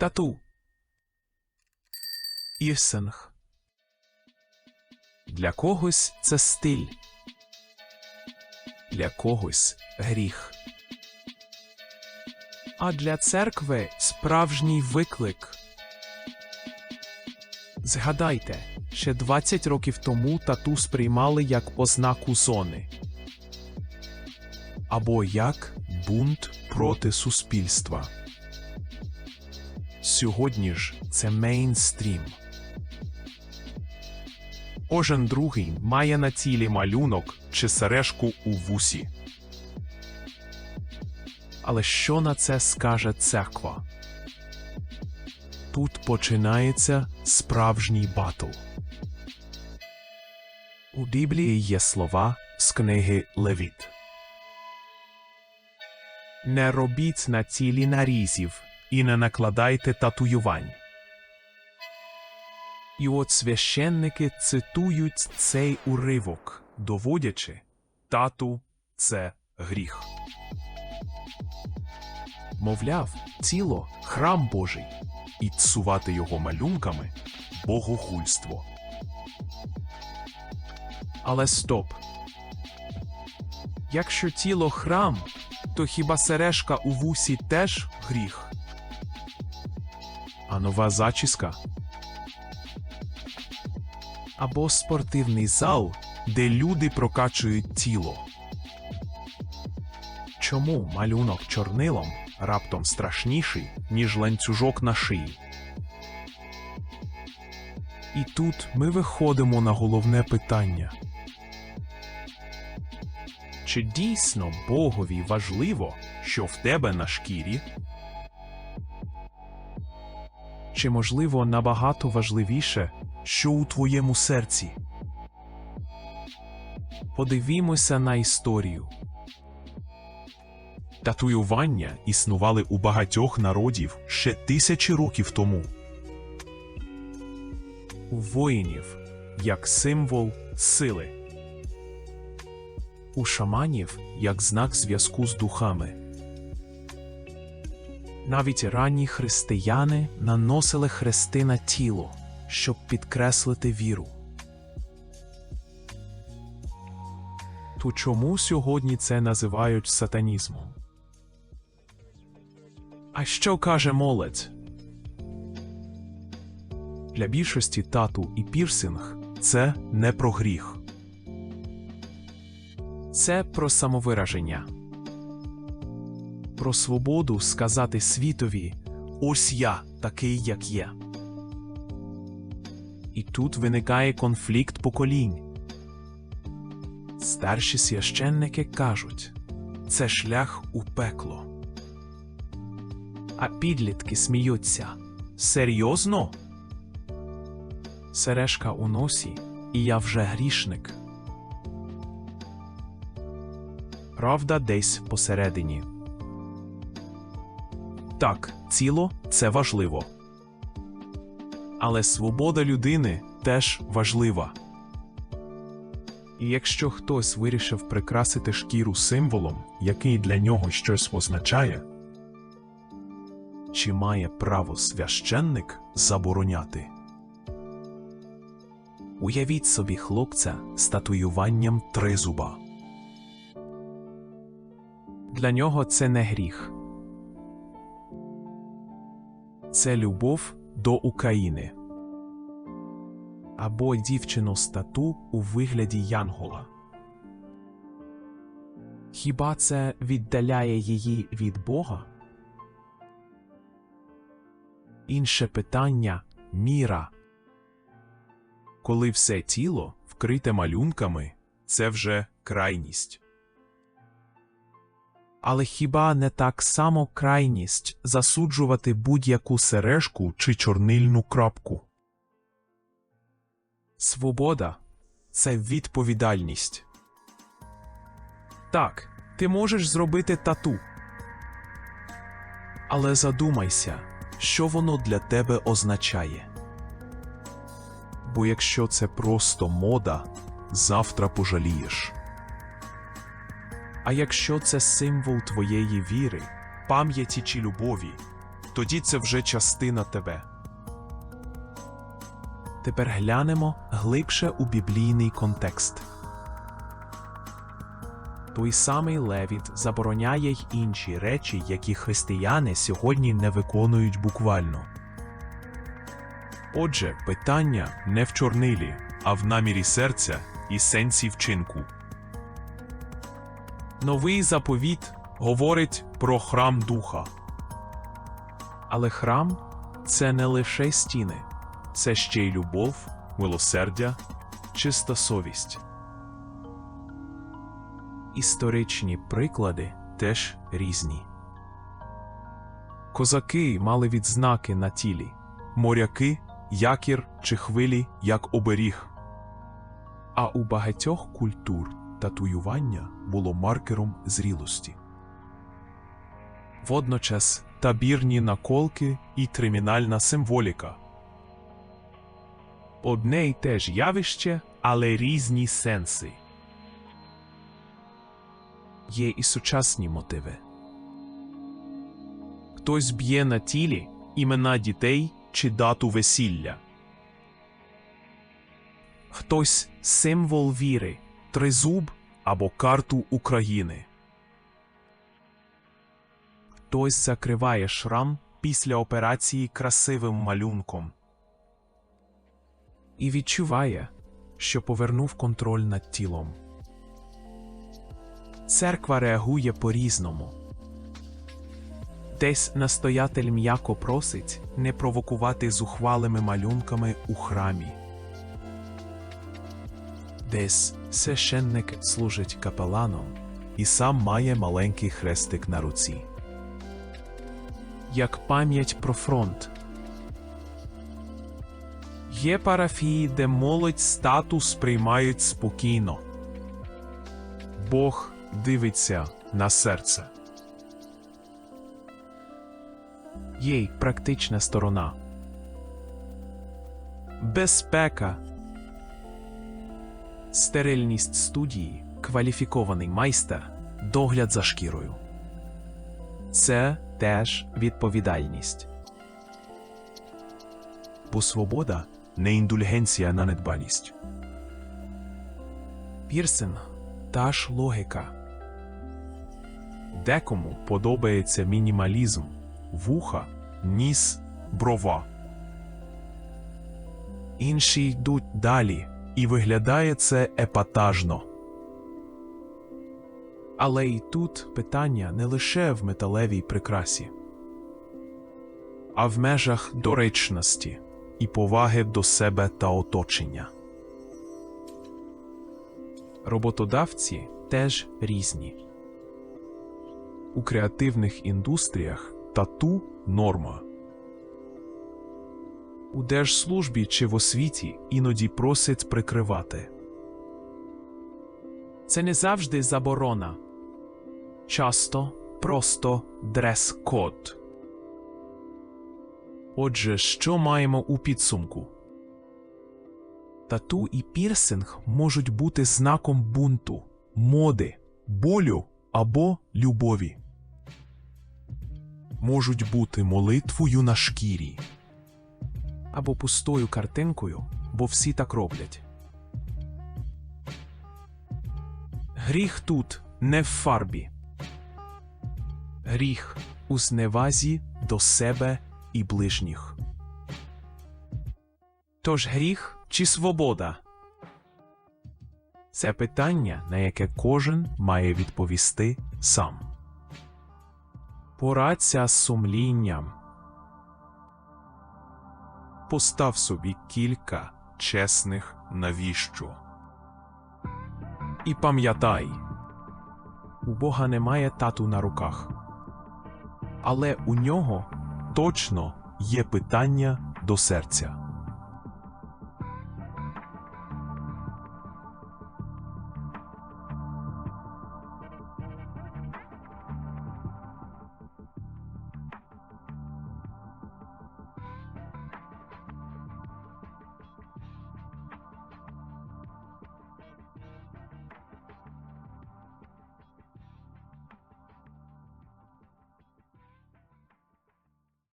Тату. Ірсинг. Для когось це стиль. Для когось гріх. А для церкви справжній виклик. Згадайте, ще 20 років тому тату сприймали як ознаку зони. Або як бунт проти суспільства. Сьогодні ж це мейнстрім. Кожен другий має на тілі малюнок чи сережку у вусі. Але що на це скаже церква? Тут починається справжній батл. У Біблії є слова з книги Левіт. Не робіть на тілі нарізів і не накладайте татуювань. І от священники цитують цей уривок, доводячи тату це гріх. Мовляв, тіло храм Божий, і цувати його малюнками богохульство. Але стоп. Якщо тіло храм, то хіба сережка у вусі теж гріх? А нова зачіска? Або спортивний зал, де люди прокачують тіло. Чому малюнок чорнилом раптом страшніший, ніж ланцюжок на шиї? І тут ми виходимо на головне питання. Чи дійсно Богові важливо, що в тебе на шкірі? Чи можливо набагато важливіше, що у твоєму серці? Подивімося на історію. Татуювання існували у багатьох народів ще тисячі років тому. У воїнів як символ сили, у шаманів як знак зв'язку з духами. Навіть ранні християни наносили хрести на тіло, щоб підкреслити віру. То чому сьогодні це називають сатанізмом? А що каже молодь? Для більшості тату і пірсинг це не про гріх. Це про самовираження. Про свободу сказати світові ось я такий, як є. І тут виникає конфлікт поколінь. Старші священники кажуть це шлях у пекло. А підлітки сміються. Серйозно? Сережка у носі, і я вже грішник. Правда десь посередині. Так, тіло це важливо. Але свобода людини теж важлива. І якщо хтось вирішив прикрасити шкіру символом, який для нього щось означає, чи має право священник забороняти? Уявіть собі хлопця з татуюванням тризуба. Для нього це не гріх. Це любов до України. Або дівчину з тату у вигляді Янгола. Хіба це віддаляє її від Бога? Інше питання міра. Коли все тіло вкрите малюнками, це вже крайність. Але хіба не так само крайність засуджувати будь-яку сережку чи чорнильну крапку? Свобода це відповідальність. Так, ти можеш зробити тату. Але задумайся, що воно для тебе означає. Бо якщо це просто мода, завтра пожалієш. А якщо це символ твоєї віри, пам'яті чи любові, тоді це вже частина тебе. Тепер глянемо глибше у біблійний контекст. Той самий Левіт забороняє й інші речі, які християни сьогодні не виконують буквально. Отже, питання не в чорнилі, а в намірі серця і сенсі вчинку. Новий заповіт говорить про храм духа. Але храм це не лише стіни, це ще й любов, милосердя, чиста совість. Історичні приклади теж різні. Козаки мали відзнаки на тілі, моряки якір чи хвилі як оберіг. А у багатьох культур татуювання було маркером зрілості. Водночас табірні наколки і кримінальна символіка. Одне й те ж явище, але різні сенси. Є і сучасні мотиви. Хтось б'є на тілі імена дітей чи дату весілля. Хтось символ віри, тризуб або карту України. Хтось закриває шрам після операції красивим малюнком. І відчуває, що повернув контроль над тілом. Церква реагує по-різному. Десь настоятель м'яко просить не провокувати зухвалими малюнками у храмі. Десь священник служить капеланом і сам має маленький хрестик на руці. Як пам'ять про фронт. Є парафії, де молодь статус приймають спокійно. Бог дивиться на серце. Є й практична сторона. Безпека. Стерильність студії, кваліфікований майстер, догляд за шкірою. Це теж відповідальність. Бо свобода не індульгенція на недбалість. Пірсинг та ж логіка. Декому подобається мінімалізм, вуха, ніс, брова. Інші йдуть далі, і виглядає це епатажно. Але і тут питання не лише в металевій прикрасі, а в межах доречності і поваги до себе та оточення. Роботодавці теж різні. У креативних індустріях тату норма. У держслужбі чи в освіті іноді просять прикривати. Це не завжди заборона. Часто просто дрес-код. Отже, що маємо у підсумку? Тату і пірсинг можуть бути знаком бунту, моди, болю або любові. Можуть бути молитвою на шкірі або пустою картинкою, бо всі так роблять. Гріх тут не в фарбі. Гріх у зневазі до себе і ближніх. Тож гріх чи свобода? Це питання, на яке кожен має відповісти сам. Порадься з сумлінням. Постав собі кілька чесних навіщо. І пам'ятай, у Бога немає тату на руках, але у нього точно є питання до серця.